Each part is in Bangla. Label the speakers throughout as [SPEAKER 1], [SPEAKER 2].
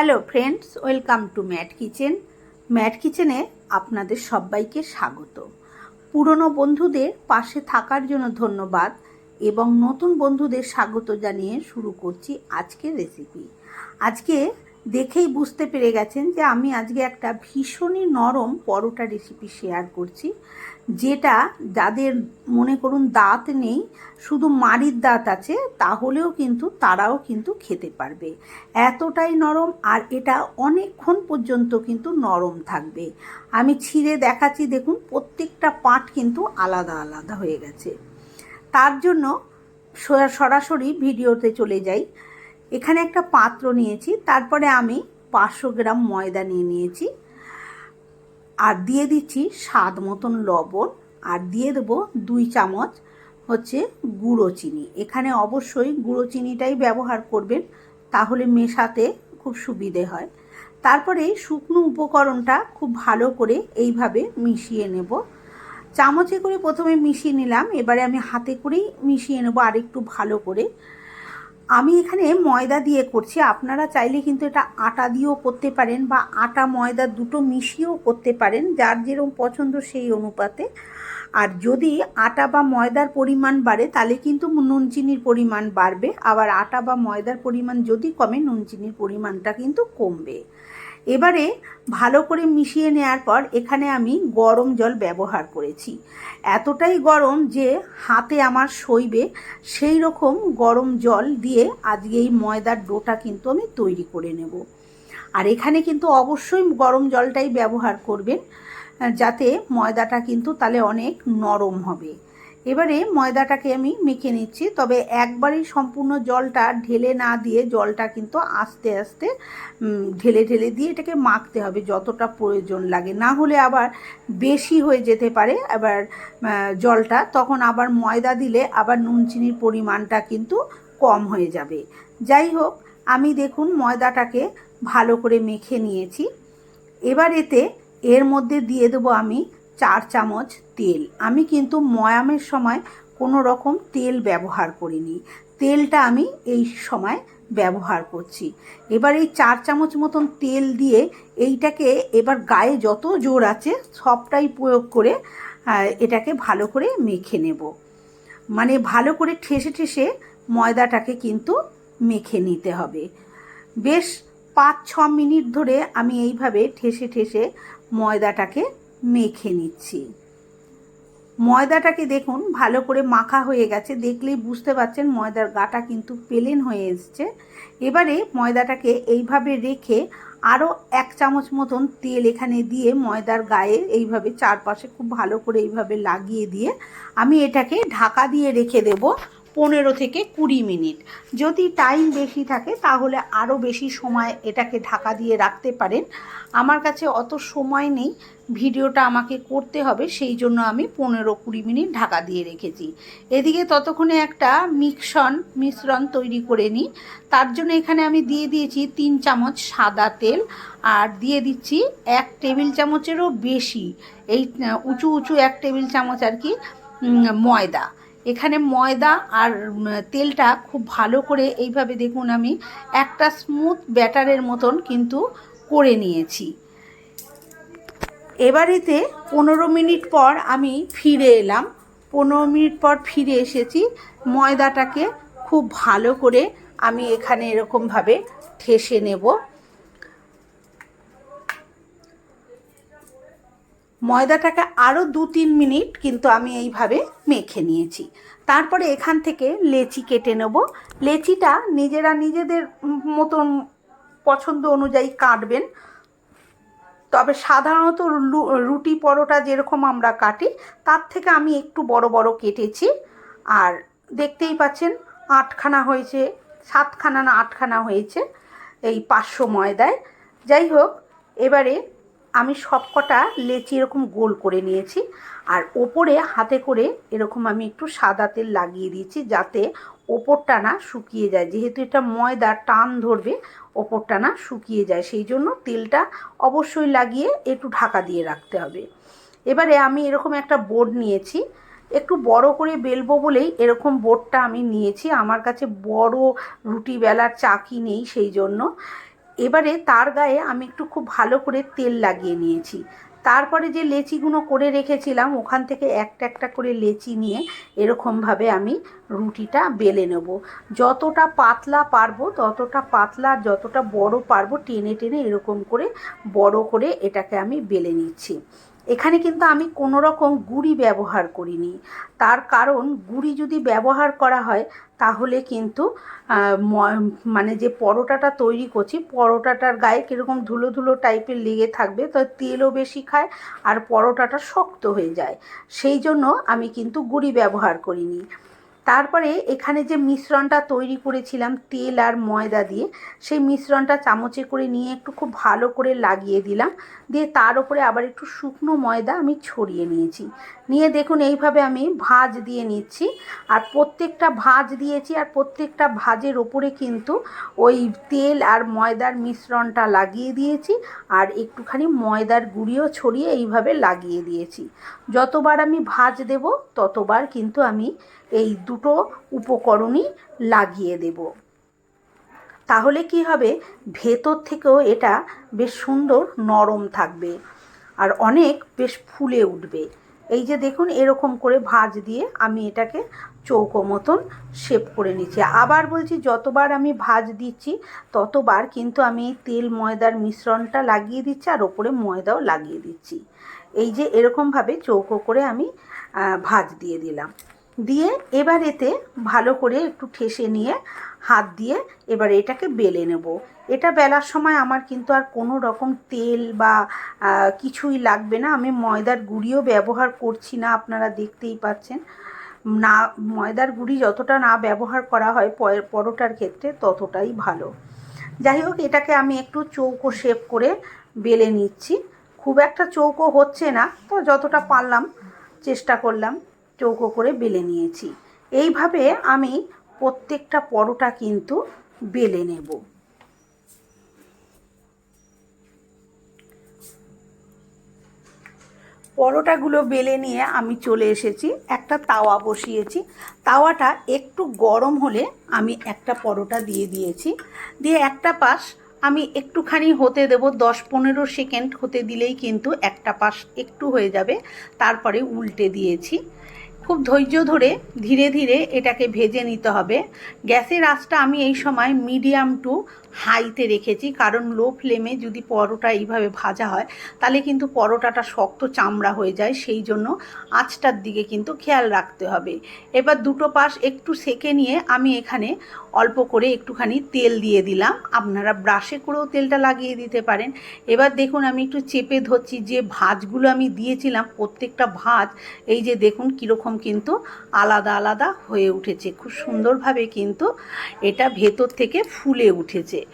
[SPEAKER 1] Hello friends, welcome to Matt Kitchen. Matt কিচেনে আপনাদের সবাইকে স্বাগত। পুরনো বন্ধুদের পাশে থাকার জন্য ধন্যবাদ এবং নতুন বন্ধুদের স্বাগত জানিয়ে শুরু করছি আজকের রেসিপি আজকে দেখেই বুঝতে পেরে গেছেন যে আমি আজকে একটা ভীষণই নরম পরোটা রেসিপি শেয়ার করছি, যেটা যাদের মনে করুন দাঁত নেই, শুধু মাড়ির দাঁত আছে, তাহলেও কিন্তু তারাও কিন্তু খেতে পারবে। এতটাই নরম আর এটা অনেকক্ষণ পর্যন্ত কিন্তু নরম থাকবে। আমি ছিঁড়ে দেখাচ্ছি, দেখুন প্রত্যেকটা পাট কিন্তু আলাদা আলাদা হয়ে গেছে। তার জন্য সরাসরি ভিডিওতে চলে যাই। এখানে একটা পাত্র নিয়েছি, তারপরে আমি পাঁচশো গ্রাম ময়দা নিয়ে নিয়েছি। আর দিয়ে দিচ্ছি স্বাদ মতন লবণ, আর দিয়ে দেবো দুই চামচ হচ্ছে গুঁড়ো চিনি। এখানে অবশ্যই গুঁড়ো চিনিটাই ব্যবহার করবেন, তাহলে মেশাতে খুব সুবিধে হয়। তারপরে শুকনো উপকরণটা খুব ভালো করে এইভাবে মিশিয়ে নেব। চামচে করে প্রথমে মিশিয়ে নিলাম, এবারে আমি হাতে করেই মিশিয়ে নেব আরেকটু ভালো করে। আমি এখানে ময়দা দিয়ে করছি। আপনারা চাইলে কিন্তু এটা আটা দিয়েও করতে পারেন বা আটা, ময়দা দুটো মিশিয়েও করতে পারেন, যার যেরকম পছন্দ সেই অনুপাতে। আর যদি আটা বা ময়দার পরিমাণ বাড়ে, তাহলে কিন্তু নুন চিনির পরিমাণ বাড়বে। আবার আটা বা ময়দার পরিমাণ যদি কমে নুন চিনির পরিমাণটা কিন্তু কমবে। এবারে ভালো করে মিশিয়ে নেওয়ার পর এখানে আমি গরম জল ব্যবহার করেছি। এতটাই গরম যে হাতে আমার সইবে, সেই রকম গরম জল দিয়ে আজকে এই ময়দার ডোটা কিন্তু আমি তৈরি করে নেব। আর এখানে কিন্তু অবশ্যই গরম জলটাই ব্যবহার করবেন, যাতে ময়দাটা কিন্তু তাহলে অনেক নরম হবে। এবারে ময়দাটাকে আমি মেখে নিচ্ছি, তবে একবারেই সম্পূর্ণ জলটা ঢেলে না দিয়ে জলটা কিন্তু আস্তে আস্তে ঢেলে ঢেলে দিয়ে এটাকে মাখতে হবে যতটা প্রয়োজন লাগে। না হলে আবার বেশি হয়ে যেতে পারে আবার জলটা, তখন আবার ময়দা দিলে আবার নুন চিনির পরিমাণটা কিন্তু কম হয়ে যাবে। যাই হোক, আমি দেখুন ময়দাটাকে ভালো করে মেখে নিয়েছি। এবার এতে, এর মধ্যে দিয়ে দেবো আমি চার চামচ তেল। আমি কিন্তু ময়ামের সময় কোনো রকম তেল ব্যবহার করিনি। তেলটা আমি এই সময় ব্যবহার করছি। এবার এই চার চামচ মতন তেল দিয়ে এইটাকে এবার গায়ে যত জোর আছে সবটাই প্রয়োগ করে এটাকে ভালো করে মেখে নেব। মানে ভালো করে ঠেসে ঠেসে ময়দাটাকে কিন্তু মেখে নিতে হবে। বেশ পাঁচ ছ মিনিট ধরে আমি এইভাবে ঠেসে ঠেসে ময়দাটাকে মেখে নিচ্ছি। ময়দাটাকে দেখুন, ভালো করে মাখা হয়ে গেছে। দেখলেই বুঝতে পারছেন ময়দার গাটা কিন্তু পেলেন হয়ে এসছে। এবারে ময়দাটাকে এইভাবে রেখে আরও এক চামচ মতন তেল এখানে দিয়ে ময়দার গায়ে এইভাবে চারপাশে খুব ভালো করে এইভাবে লাগিয়ে দিয়ে আমি এটাকে ঢাকা দিয়ে রেখে দেব। পনেরো থেকে কুড়ি মিনিট। যদি টাইম বেশি থাকে, তাহলে আরও বেশি সময় এটাকে ঢাকা দিয়ে রাখতে পারেন। আমার কাছে অত সময় নেই, ভিডিওটা আমাকে করতে হবে, সেই জন্য আমি পনেরো কুড়ি মিনিট ঢাকা দিয়ে রেখেছি। এদিকে ততক্ষণে একটা মিক্সন, মিশ্রণ তৈরি করে নিই। তার জন্য এখানে আমি দিয়ে দিয়েছি তিন চামচ সাদা তেল, আর দিয়ে দিচ্ছি এক টেবিল চামচেরও বেশি। এই, উঁচু উঁচু এক টেবিল চামচ আর কি ময়দা। এখানে ময়দা আর তেলটা খুব ভালো করে এইভাবে দেখুন আমি একটা স্মুথ ব্যাটারের মতন কিন্তু করে নিয়েছি। এবারেতে পনেরো মিনিট পর আমি ফিরে এলাম। পনেরো মিনিট পর ফিরে এসেছি। ময়দাটাকে খুব ভালো করে আমি এখানে এরকমভাবে ঠেসে নেব। ময়দাটাকে আরও দু তিন মিনিট কিন্তু আমি এইভাবে মেখে নিয়েছি। তারপরে এখান থেকে লেচি কেটে নেব। লেচিটা নিজেরা নিজেদের মতন পছন্দ অনুযায়ী কাটবেন। তবে সাধারণত রুটি পরোটা যেরকম আমরা কাটি, তার থেকে আমি একটু বড় বড় কেটেছি। আর দেখতেই পাচ্ছেন, আটখানা হয়েছে, সাতখানা না আটখানা হয়েছে এই পাঁচশো ময়দায়। যাই হোক, এবারে আমি সবকটা লেচি এরকম গোল করে নিয়েছি আর ওপরে হাতে করে এরকম আমি একটু সাদা তেল লাগিয়ে দিয়েছি যাতে ওপরটা না শুকিয়ে যায়। যেহেতু এটা ময়দা, টান ধরবে, ওপরটা না শুকিয়ে যায়। সেই জন্য তেলটা অবশ্যই লাগিয়ে একটু ঢাকা দিয়ে রাখতে হবে। এবারে আমি এরকম একটা বোর্ড নিয়েছি। একটু বড় করে বেলবো বলেই এরকম বোর্ডটা আমি নিয়েছি। আমার কাছে বড় রুটি বেলার চাকি নেই সেই জন্য। এবারে তার গায়ে আমি একটু খুব ভালো করে তেল লাগিয়ে নিয়েছি। তারপরে যে লেচিগুলো করে রেখেছিলাম, ওখান থেকে একটা একটা করে লেচি নিয়ে এরকমভাবে আমি রুটিটা বেলে নেব। যতটা পাতলা পারব, ততটা পাতলা যতটা বড় পারব, টেনে টেনে এরকম করে বড় করে এটাকে আমি বেলে নিচ্ছি। এখানে কিন্তু আমি কোনো রকম গুড়ি ব্যবহার করিনি। তার কারণ গুড়ি যদি ব্যবহার করা হয়, তাহলে কিন্তু মানে যে পরোটাটা তৈরি করছি, পরোটাটার গায়ে কীরকম ধুলো ধুলো টাইপের লেগে থাকবে, তো তেলও বেশি খায় আর পরোটাটা শক্ত হয়ে যায়। সেই জন্য আমি কিন্তু গুড়ি ব্যবহার করিনি। তারপরে এখানে যে মিশ্রণটা তৈরি করেছিলাম তেল আর ময়দা দিয়ে, সেই মিশ্রণটা চামচে করে নিয়ে একটু খুব ভালো করে লাগিয়ে দিলাম। দিয়ে তার উপরে আবার একটু শুকনো ময়দা আমি ছড়িয়ে নিয়েছি। নিয়ে দেখুন এইভাবে আমি ভাজ দিয়ে নিচ্ছি। আর প্রত্যেকটা ভাজ দিয়েছি আর প্রত্যেকটা ভাজের ওপরে কিন্তু ওই তেল আর ময়দার মিশ্রণটা লাগিয়ে দিয়েছি। আর একটুখানি ময়দার গুঁড়িও ছড়িয়ে এইভাবে লাগিয়ে দিয়েছি। যতবার আমি ভাজ দেব, ততবার কিন্তু আমি এই দুটো উপকরণই লাগিয়ে দেব। তাহলে কি হবে? ভেতর থেকেও এটা বেশ সুন্দর নরম থাকবে আর অনেক বেশ ফুলে উঠবে। এই যে দেখুন, এরকম করে ভাজ দিয়ে আমি এটাকে চৌকো মতন শেপ করে নিচ্ছি। আবার বলছি, যতবার আমি ভাজ দিচ্ছি, ততবার কিন্তু আমি তেল ময়দার মিশ্রণটা লাগিয়ে দিচ্ছি আর ওপরে ময়দাও লাগিয়ে দিচ্ছি। এই যে এরকমভাবে চৌকো করে আমি ভাজ দিয়ে দিলাম। দিয়ে এবার এতে ভালো করে একটু ঠেসে নিয়ে হাত দিয়ে এবার এটাকে বেলে নেব। এটা বেলার সময় আমার কিন্তু আর কোনো রকম তেল বা কিছুই লাগবে না। আমি ময়দার গুঁড়িও ব্যবহার করছি না, আপনারা দেখতেই পাচ্ছেন। না, ময়দার গুঁড়ি যতটা না ব্যবহার করা হয় পরোটার ক্ষেত্রে ততটাই ভালো। যাই হোক, এটাকে আমি একটু চৌকো শেপ করে বেলে নিচ্ছি। খুব একটা চৌকো হচ্ছে না, তো যতটা পারলাম চেষ্টা করলাম। চৌকো করে বেলে নিয়েছি। এইভাবে আমি প্রত্যেকটা পরোটা কিন্তু বেলে নেব। পরোটাগুলো বেলে নিয়ে আমি চলে এসেছি। একটা তাওয়া বসিয়েছি। তাওয়াটা একটু গরম হলে আমি একটা পরোটা দিয়ে দিয়েছি। দিয়ে একটা পাশ আমি একটুখানি হতে দেব, দশ পনেরো সেকেন্ড হতে দিলেই কিন্তু একটা পাশ একটু হয়ে যাবে। তারপরে উল্টে দিয়েছি। খুব ধৈর্য ধরে ধীরে ধীরে এটাকে ভেজে নিতে হবে। গ্যাসের আঁচটা আমি এই সময় মিডিয়াম টু হাইতে রেখেছি, কারণ লো ফ্লেমে যদি পরোটা এইভাবে ভাজা হয়, তাহলে কিন্তু পরোটাটা শক্ত চামড়া হয়ে যায়, সেই জন্য আঁচটার দিকে কিন্তু খেয়াল রাখতে হবে। এবার দুটো পাশ একটু সেকে নিয়ে আমি এখানে অল্প করে একটুখানি তেল দিয়ে দিলাম। আপনারা ব্রাশে করেও তেলটা লাগিয়ে দিতে পারেন। এবার দেখুন, আমি একটু চেপে ধরছি। যে ভাজগুলো আমি দিয়েছিলাম, প্রত্যেকটা ভাজ, এই যে দেখুন কীরকম কিন্তু আলাদা আলাদা হয়ে উঠেছে। খুব সুন্দরভাবে কিন্তু এটা ভেতর থেকে ফুলে উঠেছে।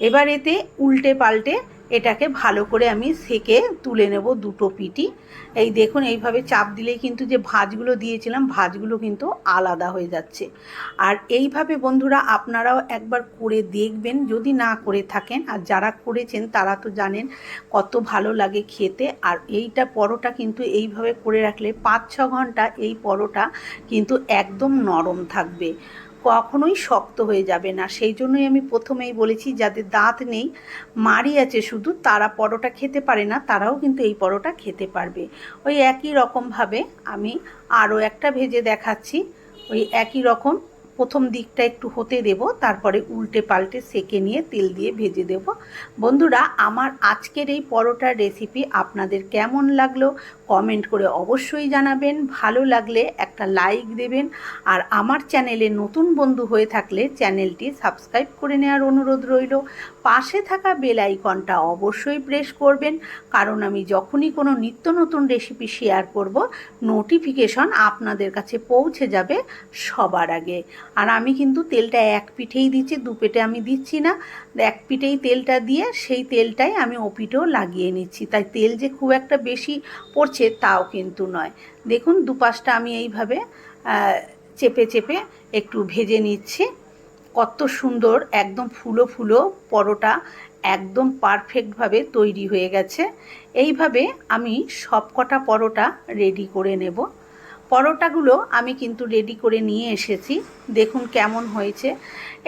[SPEAKER 1] এবার এতে উল্টে পাল্টে এটাকে ভালো করে আমি সেকে তুলে নেব দুটো পিটি। এই দেখুন, এইভাবে চাপ দিলেই কিন্তু যে ভাজগুলো দিয়েছিলাম, ভাজগুলো কিন্তু আলাদা হয়ে যাচ্ছে। আর এইভাবে বন্ধুরা আপনারাও একবার করে দেখবেন, যদি না করে থাকেন। আর যারা করেছেন, তারা তো জানেন কত ভালো লাগে খেতে। আর এইটা পরোটা কিন্তু এইভাবে করে রাখলে পাঁচ ছ ঘণ্টা এই পরোটা কিন্তু একদম নরম থাকবে। কখনোই শক্ত হয়ে যাবে না। সেই জন্যই আমি প্রথমেই বলেছি, যাদের দাঁত নেই মারি আছে শুধু, তারা পরোটা খেতে পারে না, তারাও কিন্তু এই পরোটা খেতে পারবে। ওই একই রকমভাবে আমি আরও একটা ভেজে দেখাচ্ছি। ওই একই রকম প্রথম দিকটা একটু হতে দেব, তারপরে উল্টে পাল্টে সেকে নিয়ে তেল দিয়ে ভেজে দেব। বন্ধুরা, আমার আজকের এই পরোটার রেসিপি আপনাদের কেমন লাগল কমেন্ট করে অবশ্যই জানাবেন। ভালো লাগলে একটা লাইক দেবেন। আর আমার চ্যানেলে নতুন বন্ধু হয়ে থাকলে চ্যানেলটি সাবস্ক্রাইব করে নেওয়ার অনুরোধ রইল। পাশে থাকা বেল আইকনটা অবশ্যই প্রেস করবেন। কারণ আমি যখনই কোনো নিত্য নতুন রেসিপি শেয়ার করব নোটিফিকেশন আপনাদের কাছে পৌঁছে যাবে সবার আগে। আর আমি কিন্তু তেলটা এক পিঠেই দিচ্ছি, দু পেটে আমি দিচ্ছি না। এক পিঠেই তেলটা দিয়ে সেই তেলটাই আমি ওপিটেও লাগিয়ে নিচ্ছি। তাই তেল যে খুব একটা বেশি পড়ছে তাও কিন্তু নয়। দেখুন, দুপাশটা আমি এইভাবে চেপে চেপে একটু ভেজে নিচ্ছি। কত সুন্দর একদম ফুলো ফুলো পরোটা একদম পারফেক্টভাবে তৈরি হয়ে গেছে। এইভাবে আমি সবকটা পরোটা রেডি করে নেব। পরোটাগুলো আমি কিন্তু রেডি করে নিয়ে এসেছি। দেখুন কেমন হয়েছে।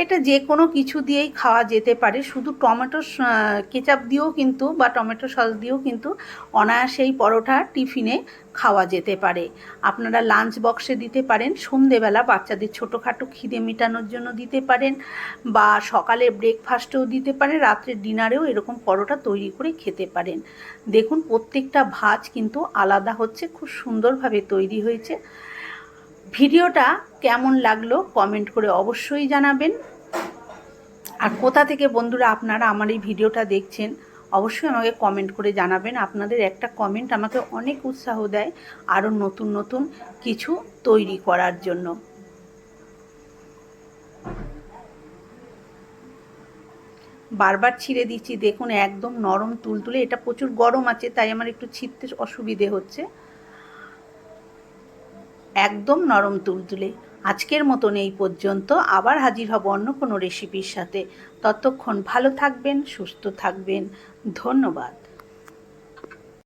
[SPEAKER 1] এটা যে কোনো কিছু দিয়েই খাওয়া যেতে পারে। শুধু টমেটো কেচাপ দিয়েও কিন্তু বা টমেটো সস দিয়েও কিন্তু অনায়াসেই পরোটা টিফিনে খাওয়া যেতে পারে। আপনারা লাঞ্চ বক্সে দিতে পারেন, সন্ধেবেলা বাচ্চাদের ছোটোখাটো খিদে মেটানোর জন্য দিতে পারেন, বা সকালে ব্রেকফাস্টেও দিতে পারেন, রাত্রের ডিনারেও এরকম পরোটা তৈরি করে খেতে পারেন। দেখুন, প্রত্যেকটা ভাজ কিন্তু আলাদা হচ্ছে, খুব সুন্দরভাবে তৈরি হয়েছে। ভিডিওটা কেমন লাগল কমেন্ট করে অবশ্যই জানাবেন। আর কোথা থেকে বন্ধুরা আপনারা আমার এই ভিডিওটা দেখছেন অবশ্যই আমাকে কমেন্ট করে জানাবেন। আপনাদের একটা কমেন্ট আমাকে অনেক উৎসাহ দেয় আরও নতুন নতুন কিছু তৈরি করার জন্য। বারবার ছিঁড়ে দিচ্ছি, দেখুন একদম নরম তুলতুলে, এটা প্রচুর গরম আছে, তাই আমার একটু ছিঁড়তে অসুবিধে হচ্ছে। একদম নরম তুলতুলে, আজকের মতন এই পর্যন্ত, আবার হাজির হব অন্য কোনো রেসিপির সাথে। ততক্ষণ ভালো থাকবেন, সুস্থ থাকবেন। ধন্যবাদ।